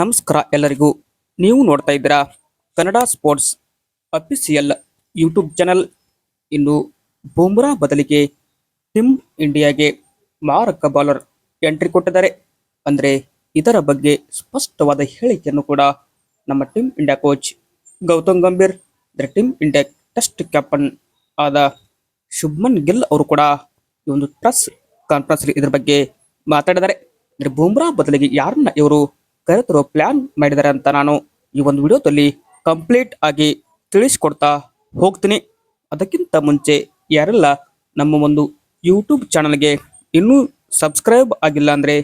ನಮಸ್ಕಾರ ಎಲ್ಲರಿಗೂ. ನೀವು ನೋಡ್ತಾ ಇದ್ದೀರಾ Kannada sports official YouTube channel. ಇನ್ನು ಬೂಮ್ರಾ ಬದಲಿಗೆ ಟೀಮ್ ಇಂಡಿಯಾಗೆ ಮಾರಕ ಬಾಲರ್ ಎಂಟ್ರಿ ಕೊಟ್ಟಿದ್ದಾರೆ. ಅಂದರೆ ಇದರ ಬಗ್ಗೆ ಸ್ಪಷ್ಟವಾದ ಹೇಳಿಕೆಯನ್ನು ಕೂಡ ನಮ್ಮ team India coach Gautam Gambhir, ಅಂದರೆ ಟೀಮ್ ಇಂಡಿಯಾ ಟೆಸ್ಟ್ ಕ್ಯಾಪ್ಟನ್ ಆದ ಶುಭ್ಮನ್ ಗಿಲ್ ಅವರು ಕೂಡ ಈ ಒಂದು ಪ್ರೆಸ್ ಕಾನ್ಫರೆನ್ಸ್ ಇದರ ಬಗ್ಗೆ ಮಾತಾಡಿದ್ದಾರೆ. ಅಂದರೆ ಬೂಮ್ರಾ ಬದಲಿಗೆ ಯಾರನ್ನ ಇವರು ಕರೆತರೋ ಪ್ಲಾನ್ ಮಾಡಿದ್ದಾರೆ ಅಂತ ನಾನು ಈ ಒಂದು ವಿಡಿಯೋದಲ್ಲಿ ಕಂಪ್ಲೀಟ್ ಆಗಿ ತಿಳಿಸ್ಕೊಡ್ತಾ ಹೋಗ್ತೀನಿ. ಅದಕ್ಕಿಂತ ಮುಂಚೆ ಯಾರೆಲ್ಲ ನಮ್ಮ ಒಂದು ಯೂಟ್ಯೂಬ್ ಚಾನಲ್ಗೆ ಇನ್ನೂ ಸಬ್ಸ್ಕ್ರೈಬ್ ಆಗಿಲ್ಲ ಅಂದರೆ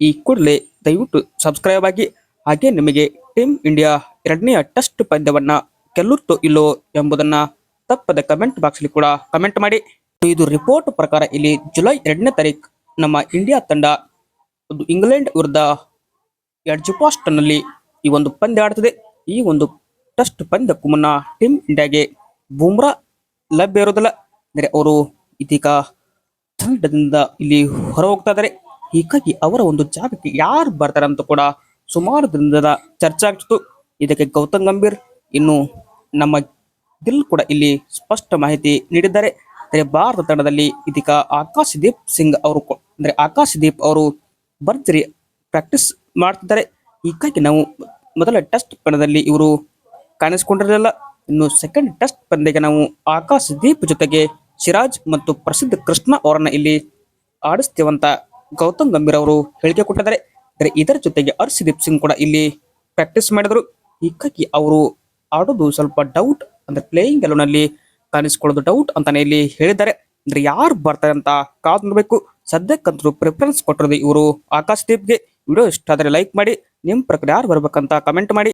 ಈ ಕೂಡಲೇ ದಯವಿಟ್ಟು ಸಬ್ಸ್ಕ್ರೈಬ್ ಆಗಿ. ಹಾಗೆ ನಿಮಗೆ ಟೀಮ್ ಇಂಡಿಯಾ ಎರಡನೆಯ ಟೆಸ್ಟ್ ಪಂದ್ಯವನ್ನು ಗೆಲ್ಲುತ್ತೋ ಇಲ್ಲೋ ಎಂಬುದನ್ನ ತಪ್ಪದ ಕಮೆಂಟ್ ಬಾಕ್ಸ್ಲಿ ಕೂಡ ಕಮೆಂಟ್ ಮಾಡಿ. ಇದು ರಿಪೋರ್ಟ್ ಪ್ರಕಾರ ಇಲ್ಲಿ ಜುಲೈ ಎರಡನೇ ತಾರೀಕು ನಮ್ಮ ಇಂಡಿಯಾ ತಂಡ ಒಂದು ಇಂಗ್ಲೆಂಡ್ ವಿರುದ್ಧ ಎಡ್ಜುಪಾಸ್ಟನ್ನಲ್ಲಿ ಈ ಒಂದು ಪಂದ್ಯ ಆಡ್ತದೆ. ಈ ಒಂದು ಟೆಸ್ಟ್ ಪಂದ್ಯಕ್ಕೂ ಮುನ್ನ ಟೀಮ್ ಇಂಡಿಯಾಗೆ ಬೂಮ್ರಾ ಲಭ್ಯ ಇರೋದಿಲ್ಲ ಅಂದರೆ ಅವರು ಇದೀಗ ತಂಡದಿಂದ ಇಲ್ಲಿ ಹೊರ ಹೋಗ್ತಾ ಇದ್ದಾರೆ. ಹೀಗಾಗಿ ಅವರ ಒಂದು ಜಾಗಕ್ಕೆ ಯಾರು ಬರ್ತಾರೆ ಅಂತ ಕೂಡ ಸುಮಾರು ದಿನದ ಚರ್ಚೆ ಆಗ್ತಿತ್ತು. ಇದಕ್ಕೆ ಗೌತಮ್ ಗಂಭೀರ್ ಇನ್ನು ನಮ್ಮ ದಿಲ್ ಕೂಡ ಇಲ್ಲಿ ಸ್ಪಷ್ಟ ಮಾಹಿತಿ ನೀಡಿದ್ದಾರೆ. ಅಂದರೆ ಭಾರತ ತಂಡದಲ್ಲಿ ಇದೀಗ ಆಕಾಶ್ ದೀಪ್ ಸಿಂಗ್ ಅವರು ಅಂದರೆ ಅಂದ್ರೆ ಆಕಾಶ್ ದೀಪ್ ಅವರು ಭರ್ಜರಿ ಪ್ರಾಕ್ಟೀಸ್ ಮಾಡ್ತಿದ್ದಾರೆ. ಹೀಗಾಗಿ ನಾವು ಮೊದಲ ಟೆಸ್ಟ್ ಪಂದ್ಯದಲ್ಲಿ ಇವರು ಕಾಣಿಸಿಕೊಂಡಿರಲಿಲ್ಲ. ಇನ್ನು ಸೆಕೆಂಡ್ ಟೆಸ್ಟ್ ಪಂದ್ಯಕ್ಕೆ ನಾವು ಆಕಾಶ್ ದೀಪ್ ಜೊತೆಗೆ ಸಿರಾಜ್ ಮತ್ತು ಪ್ರಸಿದ್ಧ ಕೃಷ್ಣ ಅವರನ್ನ ಇಲ್ಲಿ ಆಡಿಸ್ತೇವಂತ ಗೌತಮ್ ಗಂಭೀರ್ ಅವರು ಹೇಳಿಕೆ ಕೊಟ್ಟಿದ್ದಾರೆ. ಇದರ ಜೊತೆಗೆ ಹರ್ಷದೀಪ್ ಸಿಂಗ್ ಕೂಡ ಇಲ್ಲಿ ಪ್ರಾಕ್ಟೀಸ್ ಮಾಡಿದರು. ಹೀಗಾಗಿ ಅವರು ಆಡೋದು ಸ್ವಲ್ಪ ಡೌಟ್ ಅಂದ್ರೆ ಪ್ಲೇಯಿಂಗ್ನಲ್ಲಿ ಕಾಣಿಸ್ಕೊಳ್ಳೋದು ಡೌಟ್ ಅಂತಾನೆ ಇಲ್ಲಿ ಹೇಳಿದ್ದಾರೆ. ಅಂದ್ರೆ ಯಾರು ಬರ್ತಾರೆ ಅಂತ ಕಾದು ನೋಡಬೇಕು. ಸದ್ಯಕ್ಕಂತೂ ಪ್ರಿಫರೆನ್ಸ್ ಕೊಟ್ಟಿರೋದು ಇವರು ಆಕಾಶ್ ದೀಪ್ಗೆ. ವಿಡಿಯೋ ಇಷ್ಟ ಆದರೆ ಲೈಕ್ ಮಾಡಿ ನಿಮ್ಮ ಪ್ರಕಾರ ಯಾರು ಬರ್ಬೇಕಂತ ಕಮೆಂಟ್ ಮಾಡಿ.